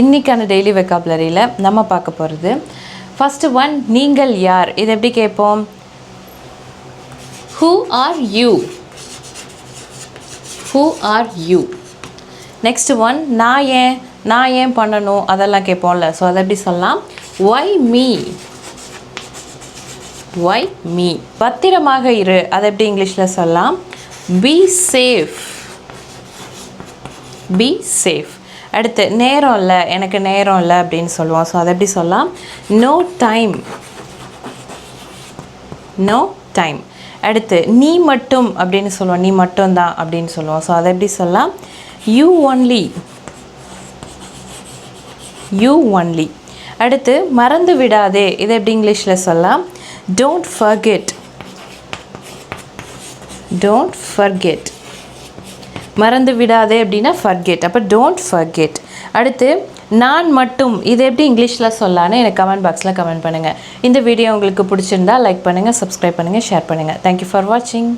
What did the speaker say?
இன்றைக்கான டெய்லி வெக்காபுலரியில் நம்ம பார்க்க போகிறது ஃபஸ்ட்டு ஒன் நீங்கள் யார்? இது எப்படி கேட்போம்? Who are you who are you next one நான் ஏன்? நான் ஏன் பண்ணணும்? அதெல்லாம் கேட்போம்ல. ஸோ அதை எப்படி சொல்லலாம்? ஒய் மீ ஒய் மீ பத்திரமாக இரு. அதை எப்படி இங்கிலீஷில் சொல்லலாம்? பி சேஃப் பி சேஃப் அடுத்து நேரம் இல்லை எனக்கு நேரம் இல்லை அப்படின்னு சொல்லுவோம். ஸோ அதை எப்படி சொல்லலாம்? நோ டைம் நோ டைம் அடுத்து நீ மட்டும் அப்படின்னு சொல்லுவோம். நீ மட்டும்தான் அப்படின்னு சொல்லுவோம். ஸோ அதை எப்படி சொல்லலாம்? யூ ஒன்லி யூ ஒன்லி அடுத்து மறந்து விடாதே. இதை எப்படி இங்கிலீஷில் சொல்லலாம்? டோன்ட் ஃபர்கெட் டோன்ட் ஃபர்கெட் மறந்து விடாதே அப்படின்னா ஃபர்கெட் அப்போ டோன்ட் ஃபர்கெட் அடுத்து நான் மட்டும் இது எப்படி இங்கிலீஷில் சொல்லான்னு எனக்கு கமெண்ட் பாக்ஸில் கமெண்ட் பண்ணுங்கள் இந்த வீடியோ உங்களுக்கு பிடிச்சிருந்தா லைக் பண்ணுங்கள் சப்ஸ்கிரைப் பண்ணுங்கள் ஷேர் பண்ணுங்கள் தேங்க்யூ ஃபார் வாட்சிங்